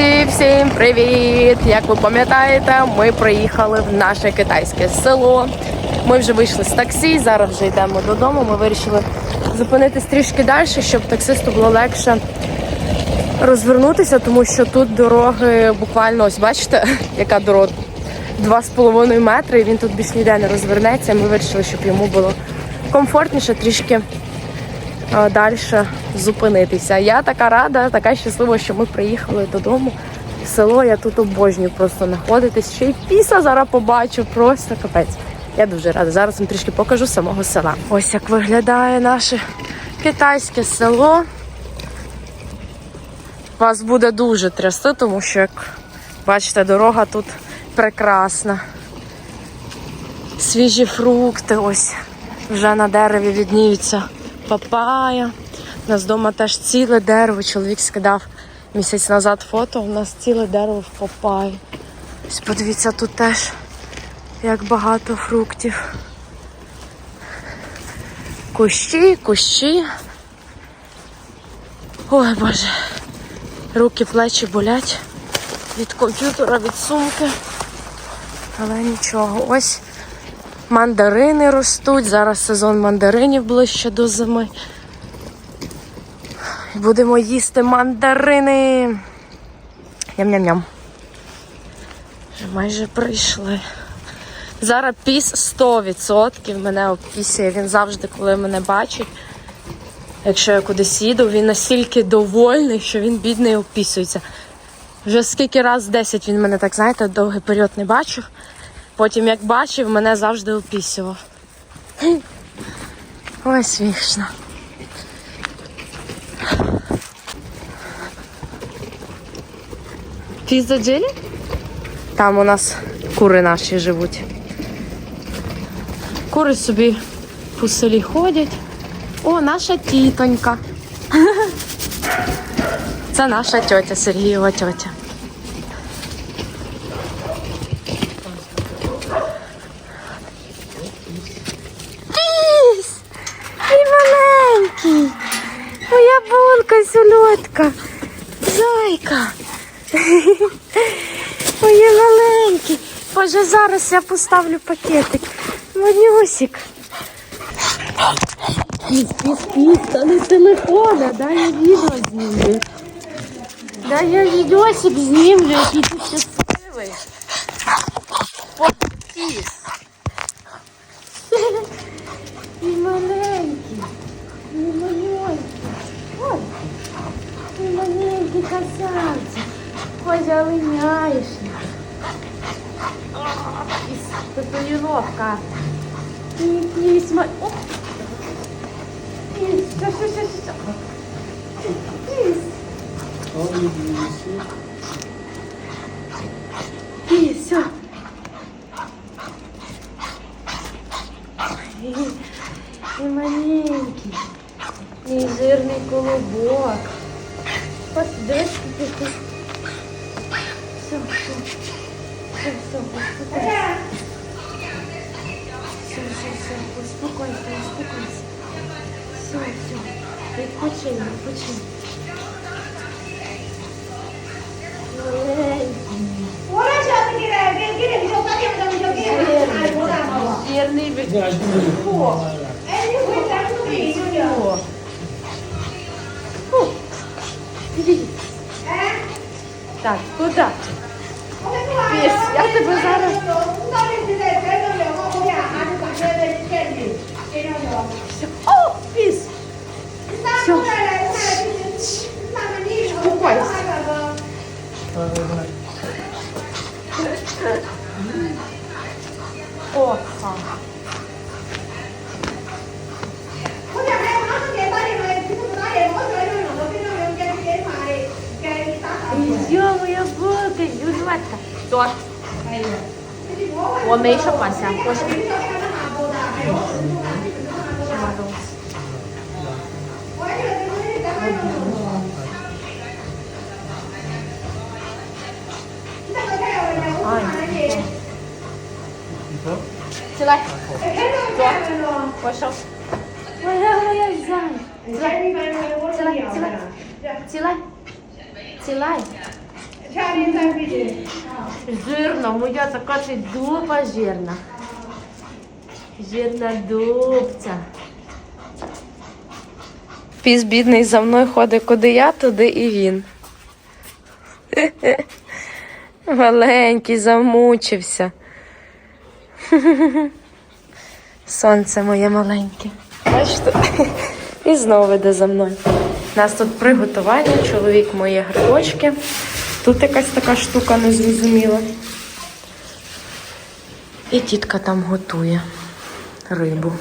Друзі, всім привіт! Як ви пам'ятаєте, ми приїхали в наше китайське село. Ми вже вийшли з таксі, зараз вже йдемо додому. Ми вирішили зупинитись трішки далі, щоб таксисту було легше розвернутися, тому що тут дороги буквально ось бачите, яка дорога. Два з половиною метри, і він тут більш ніде не розвернеться. Ми вирішили, щоб йому було комфортніше трішки далі зупинитися. Я така рада, така щаслива, що ми приїхали додому. Село я тут обожнюю просто знаходитись. Ще й піса зараз побачу, просто капець. Я дуже рада. Зараз вам трішки покажу самого села. Ось як виглядає наше китайське село. Вас буде дуже трясти, тому що, як бачите, дорога тут прекрасна. Свіжі фрукти, ось вже на дереві відніються папая. У нас вдома теж ціле дерево. Чоловік скидав місяць назад фото. У нас ціле дерево в папаї. Ось подивіться, тут теж як багато фруктів. Кущі, кущі. Ой Боже. Руки, плечі болять від комп'ютера, від сумки. Але нічого. Ось мандарини ростуть. Зараз сезон мандаринів ближче до зими. Будемо їсти мандарини. Ням-ням-ням. Майже прийшли. Зараз піс 100% мене опісує. Він завжди, коли мене бачить. Якщо я кудись їду, він настільки довольний, що він бідний опісується. Вже скільки раз 10 він мене так, знаєте, довгий період не бачив. Потім, як бачив, мене завжди опісював. Ой, смішно. Пізда Джилі? Там у нас кури наші живуть. Кури собі по селі ходять. О, наша тітонька. Це наша тьотя, Сергієва тьотя. Піс! Мій маленький! Моя булка, сольотка! Зайка! Моє маленький! Боже, зараз я поставлю пакетик. Манюсик. Та не телефона, дай я відео знімлю. Дай я відосик знімлю, який ти щасливий. От піс. Мій маленький, мій маленький. Ой, мій маленький красавчик. Ой, залиняєш. Татуїровка. Мій піс, мой... О! Піс, що, що, що, що? Піс. Піс, все. Мій маленький. Мій жирний колобок. Все. Все, все, успокойся. Успокойся. Все, все. Відпочинь, відпочинь. Фу. Так, куди? Сідай. Пішов. Сідай, Жирно, моя така ти дупа жирна. Жирна дупця. Піс бідний за мною ходить куди я, туди і він. Маленький, замучився. Сонце моє маленьке. Бачите? І знову йде за мною. У нас тут приготування, чоловік мої грибочки. Тут якась така штука незрозуміла. І тітка там готує рибу.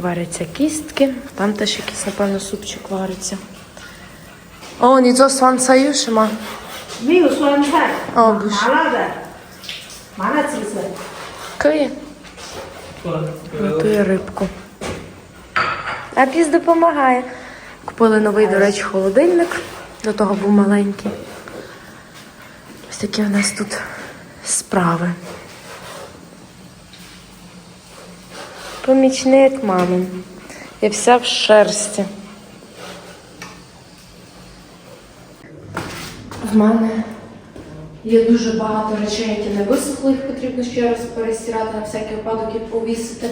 Варяться кістки. Там теж якийсь, напевно, супчик вариться. О, ніцо зо сван саюшима. Ні, у сван сай. О, буш. Мана цісе. Киє. Ну, Готує рибку. А піс допомагає. Купили новий, до речі, холодильник. До того був маленький. Ось такі у нас тут справи. Помічник мами. Я вся в шерсті. В мене Є дуже багато речей, які не висохли, їх потрібно ще раз перестирати на всякий випадок і повісити.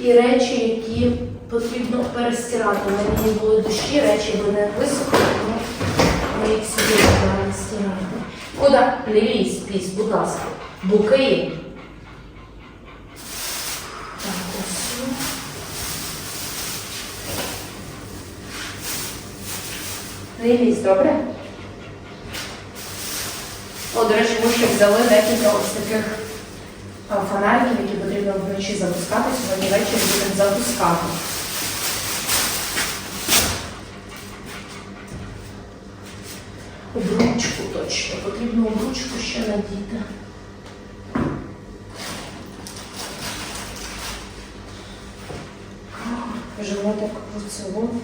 І речі, які потрібно перестирати. У мене були дощі, речі не висохли, тому ми їх будемо стирати. Куди? Не лізь, піс, будь ласка. Буки. Так, ось. Не лізь, добре? О, до речі, ми ще взяли декілька ось таких фонариків, які потрібно вночі запускати. Сьогодні ввечері будемо запускати. Обручку точно. Потрібно обручку ще надіти. Животик поцілуємо.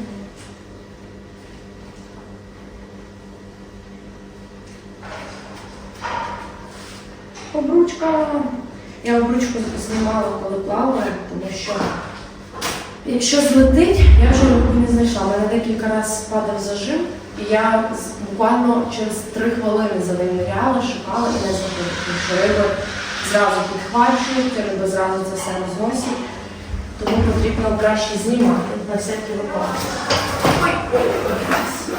Обручка. Я обручку знімала, коли плавала, тому що якщо злетить, я вже руку не знайшла. Мене декілька разів падав зажим, і я буквально через три хвилини за ним ниряла, шукала і не знаходила. Тому що риби зразу підхвачують, риби зразу це все розносять. Тому потрібно краще знімати на всякий випадок. Ой, ой, ой, раз.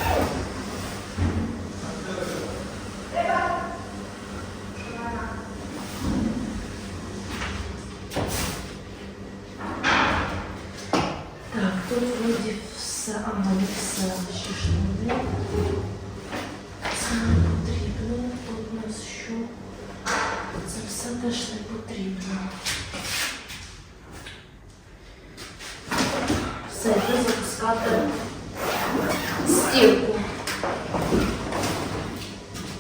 Так, тут вроді все, ага, не все, ще ж не буде. Це не потрібно, тут у нас що? Це все теж не потрібно. Йду запускати стірку.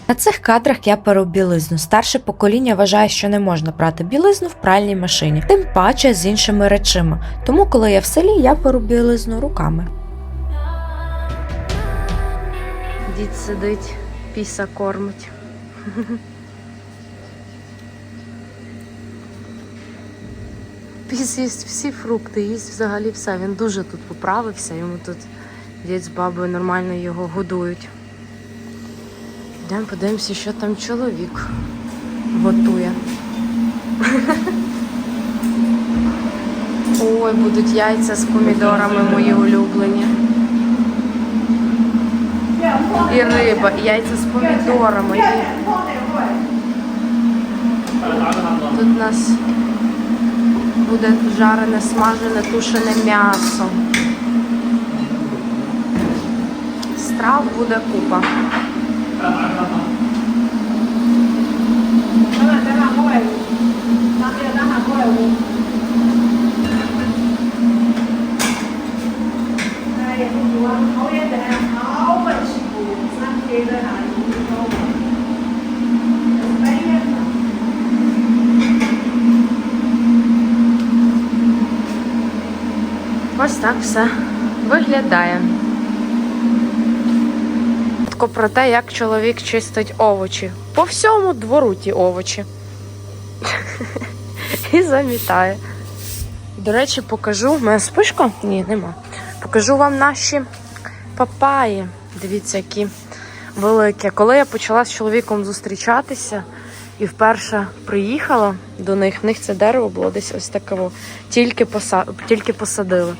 На цих кадрах я перу білизну. Старше покоління вважає, що не можна прати білизну в пральній машині, тим паче з іншими речима. Тому, коли я в селі, я перу білизну руками. Дід сидить, піса кормить. Піс їсть всі фрукти, їсть взагалі все. Він дуже тут поправився, йому тут дід з бабою нормально його годують. Йдемо подивимося, що там чоловік готує. Ой, будуть яйця з помідорами мої улюблені. І риба, і яйця з помідорами. Тут у нас буде жарене, смажене, тушене м'ясо. Страв буде купа. Все виглядає. Про те, як чоловік чистить овочі. По всьому двору ті овочі. І замітає. До речі, покажу. У мене спишка? Ні, нема. Покажу вам наші папаї. Дивіться, які великі. Коли я почала з чоловіком зустрічатися і вперше приїхала до них, в них це дерево було десь ось таке, тільки посадили.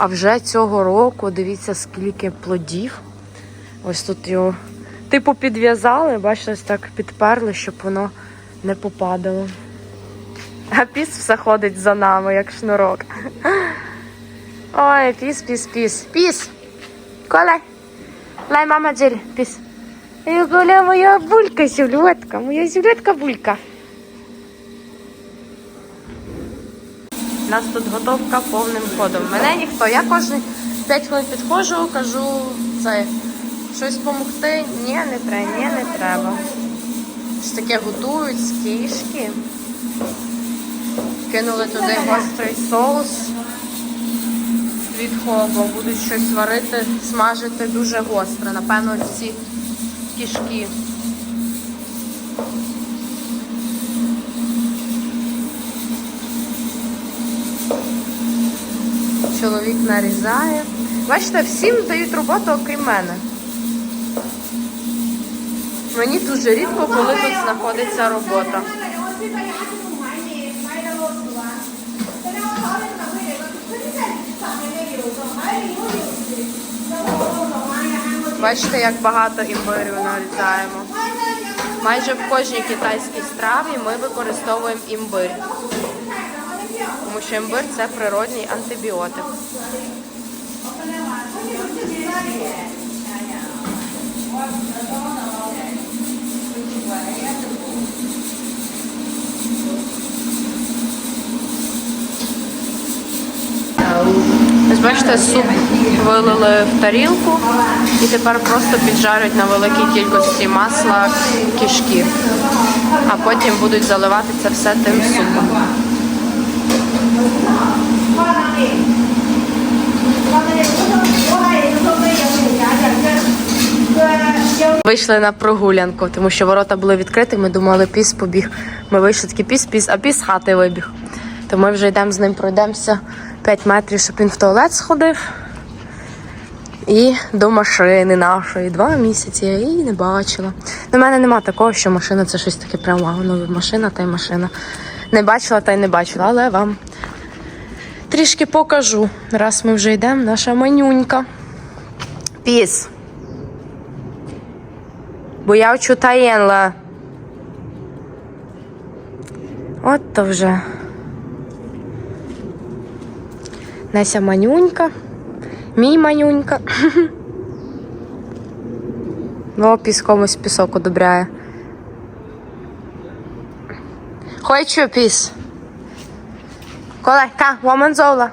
А вже цього року дивіться, скільки плодів. Ось тут його типу підв'язали, бачите, ось так підперли, щоб воно не попадало. А піс все ходить за нами, як шнурок. Ой, піс, піс, піс. Піс! Коля! Лай, мама Джель, піс. Коля, моя булька, сюльотка, моя сюльотка булька. У нас тут готовка повним ходом. Мене ніхто. Я кожні 5 хвилин підходжу, кажу це щось допомогти. Ні, не треба, ні, не треба. Щось таке готують з кішки. Кинули туди гострий соус від хобо. Будуть щось варити, смажити дуже гостре. Напевно, ці кішки. Чоловік нарізає. Бачите, всім дають роботу, окрім мене. Мені дуже рідко, коли тут знаходиться робота. Бачите, як багато імбирю нарізаємо. Майже в кожній китайській страві ми використовуємо імбир. Тому що імбир це природній антибіотик. Ось бачите, суп вилили в тарілку і тепер просто піджарюють на великій кількості масла кишки. А потім будуть заливати це все тим супом. Вийшли на прогулянку, тому що ворота були відкриті. Ми думали, піс побіг. Ми вийшли такі піс, піс, а піс хати вибіг. То ми вже йдемо з ним, пройдемося 5 метрів, щоб він в туалет сходив. І до машини нашої. Два місяці я її не бачила. На мене нема такого, що машина це щось таке прямо. Ну, машина та й машина. Не бачила та й не бачила, але вам трішки покажу. Раз ми вже йдемо, наша манюнька. Піс. Бо я вчу таєнла. От то вже. Неся манюнька. Мій манюнька. Ну, піс комусь пісок одобряє. Хочу піс. Колека, woman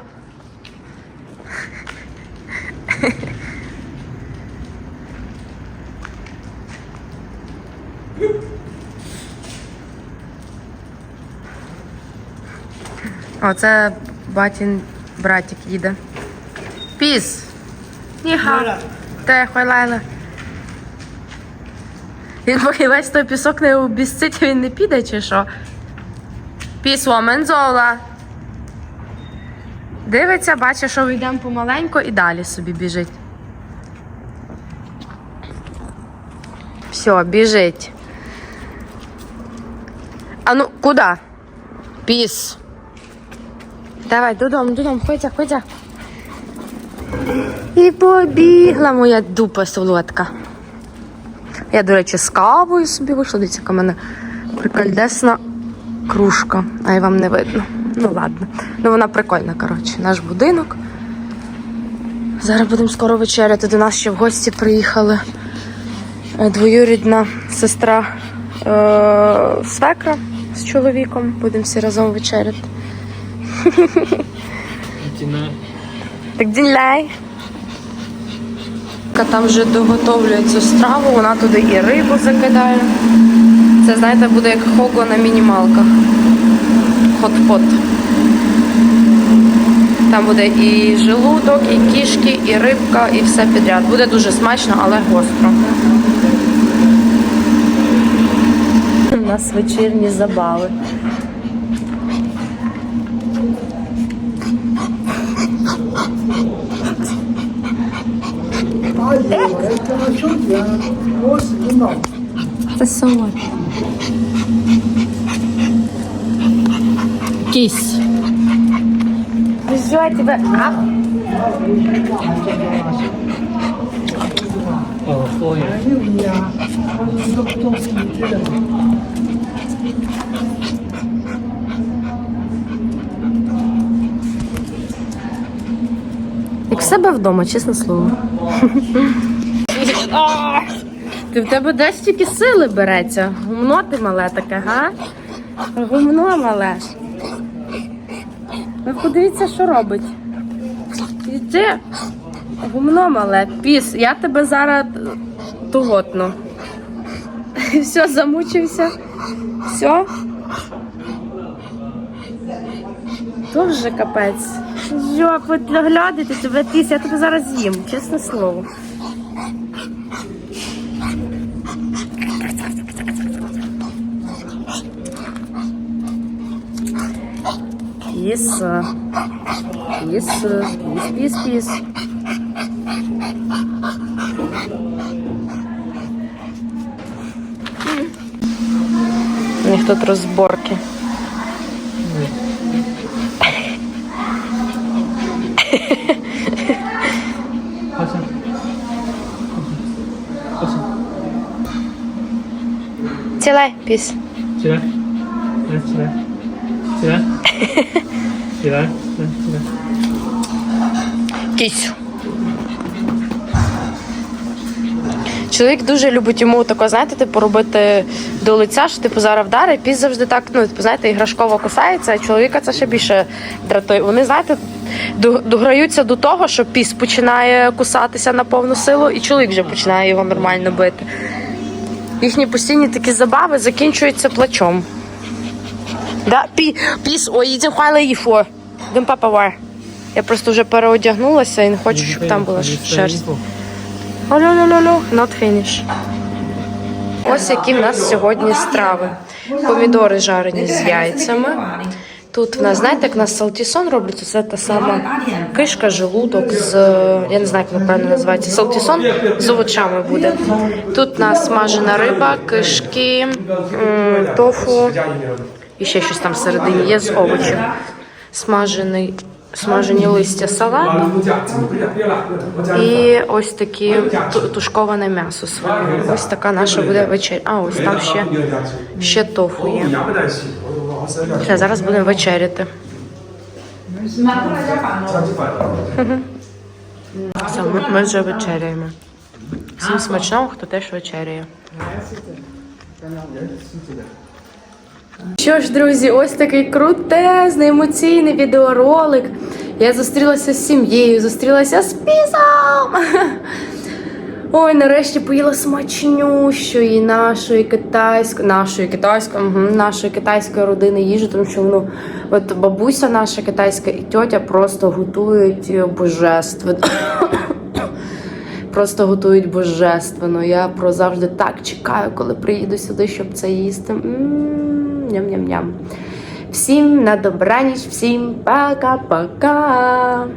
Оце батін братик їде. Піс. Ніха. Те, хвайлайла. Він поки весь той пісок не обіцить, він не піде чи що? Піс Мензола. Дивиться, бачить, що йдемо помаленьку і далі собі біжить. Все, біжить. А ну, куди? Піс. Давай, додому, додому, ходя, ходя. І побігла моя дупа солодка. Я, до речі, з кавою собі вийшла. Дивіться, яка в мене прикольдесна кружка. А й вам не видно. Ну ладно. Ну вона прикольна, коротше. Наш будинок. Зараз будемо скоро вечеряти. До нас ще в гості приїхали. Е, Двоюрідна сестра е- свекра з чоловіком. Будемо всі разом вечеряти. Так дінляй. Там вже доготовлює цю страву, вона туди і рибу закидає. Це, знаєте, буде як хого на мінімалках. Хот-пот. Там буде і желудок, і кішки, і рибка, і все підряд. Буде дуже смачно, але гостро. У нас вечірні забави. Це солодке. Кісь. Що тебе? А? Як в себе вдома, чесне слово. Ти в тебе десь тільки сили береться. Гумно ти мале таке, га? Гумно мале. Ви подивіться, що робить. Іди. Гумно мале, піс, я тебе зараз туготну. Все, замучився. Все. То вже капець. Що, поглядайте тебе піс, я тебе зараз з'їм, чесне слово. Піс. Піс. Піс, піс, піс. У них тут розборки. Цілай, піс. 起来， Сідай. Кісь. Чоловік дуже любить йому тако, знаєте, типу робити до лиця, що типу зараз вдарить, піс завжди так, ну типу, знаєте, іграшково кусається, а чоловіка це ще більше дратує. Вони, знаєте, дограються до того, що піс починає кусатися на повну силу, і чоловік вже починає його нормально бити. Їхні постійні такі забави закінчуються плачом. Да, пі, піс, ой, їдем хвала їфо. Дим папа вар. Я просто вже переодягнулася і не хочу, щоб там була шерсть. Алло-ло-ло-ло, not finish. Ось які в нас сьогодні страви. Помідори жарені з яйцями. Тут в нас, знаєте, як у нас салтісон роблять, це та сама кишка, желудок з, я не знаю, як воно правильно називається, салтісон з овочами буде. Тут у нас смажена риба, кишки, тофу і ще щось там всередині є з овочів. Смажений, смажені листя салату. І ось такі ту- тушковане м'ясо свине. Ось така наша буде вечеря. А ось там ще, ще тофу є. Все, зараз будемо вечеряти. Все, ми, ми вже вечеряємо. Всім смачного, хто теж вечеряє. Що ж, друзі, ось такий крутезний емоційний відеоролик. Я зустрілася з сім'єю, зустрілася з пісом. Ой, нарешті поїла смачнющої нашої китайської, нашої китайської, нашої китайської родини їжі, тому що ну, от бабуся наша китайська і тьотя просто готують божественно. Просто готують божественно. Я про завжди так чекаю, коли приїду сюди, щоб це їсти. М, Ням-ням-ням. Всім на добраніч, всім пока-пока.